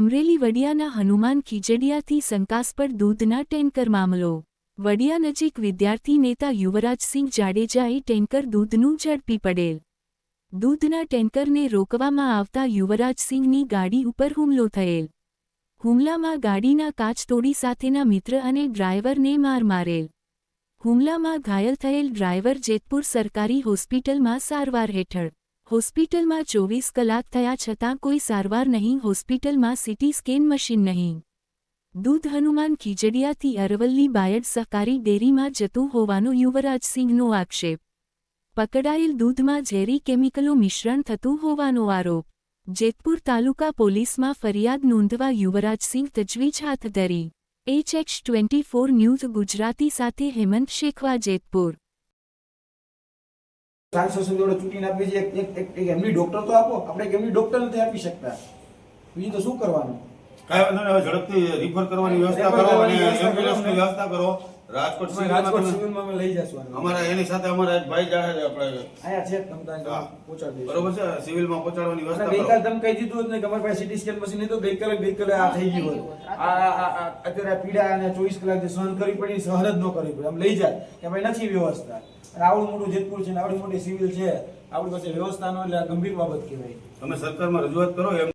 અમરેલી વડિયાના હનુમાન ખીજડિયાથી શંકાસ્પદ દૂધના ટેન્કર મામલો. વડિયા નજીક વિદ્યાર્થી નેતા યુવરાજસિંહ જાડેજાએ ટેન્કર દૂધનું ઝડપી પડેલ. દૂધના ટેન્કરને રોકવામાં આવતા યુવરાજસિંહની ગાડી ઉપર હુમલો થયેલ. હુમલામાં ગાડીના કાચ તોડી સાથેના મિત્ર અને ડ્રાઈવરને માર મારેલ. હુમલામાં ઘાયલ થયેલ ડ્રાઈવર જેતપુર સરકારી હોસ્પિટલમાં સારવાર હેઠળ હોસ્પિટલમાં ચોવીસ કલાક થયા છતાં કોઈ સારવાર નહીં, હોસ્પિટલમાં સિટી સ્કેન મશીન નહીં. દૂધ હનુમાન ખીજડીયાથી અરવલ્લી બાયડ સહકારી ડેરીમાં જતું હોવાનો યુવરાજસિંહનો આક્ષેપ. પકડાયેલ દૂધમાં ઝેરી કેમિકલો મિશ્રણ થતું હોવાનો આરોપ. જેતપુર તાલુકા પોલીસમાં ફરિયાદ નોંધવા યુવરાજસિંહ તજવીજ હાથ ધરી. HX twenty four news Gujarati સાથે હેમંત શેખવા જેતપુર. સાંસદ જોડે ચૂંટીને આપી છે એક એમની ડોક્ટર તો આપો. આપણે એમની ડોક્ટર નથી આપી શકતા. બીજું તો શું કરવાનું? ઝડપથી રિફર કરવાની વ્યવસ્થા કરો અને. એમ્બ્યુલન્સની વ્યવસ્થા કરો. રાજકોટ રાજકોટ સિવિલમાં લઈ જશું અમારા એની સાથે અમારા ભાઈ છે આપણે. આયા છે. પહોંચાડી બરોબર છે? સિવિલમાં પહોંચાડવાની વ્યવસ્થા ગઈકાલ તમે કહી દીધું કે અમારી પાસે સીટી સ્કેન મશીન નહીં તો ગઈકાલે ગઈકાલે આ થઈ ગયું અત્યારે પીડા અને ચોવીસ કલાક જે સહન કરવી પડી સહન જ ન કરવી પડે. આમ લઈ જાય કે ભાઈ નથી વ્યવસ્થા. અને આવડું મોટું જેતપુર છે ને આવડી મોટી સિવિલ છે, આપણી પાસે વ્યવસ્થા નો એટલે ગંભીર બાબત કહેવાય. તમે સરકારમાં રજૂઆત કરો, એમ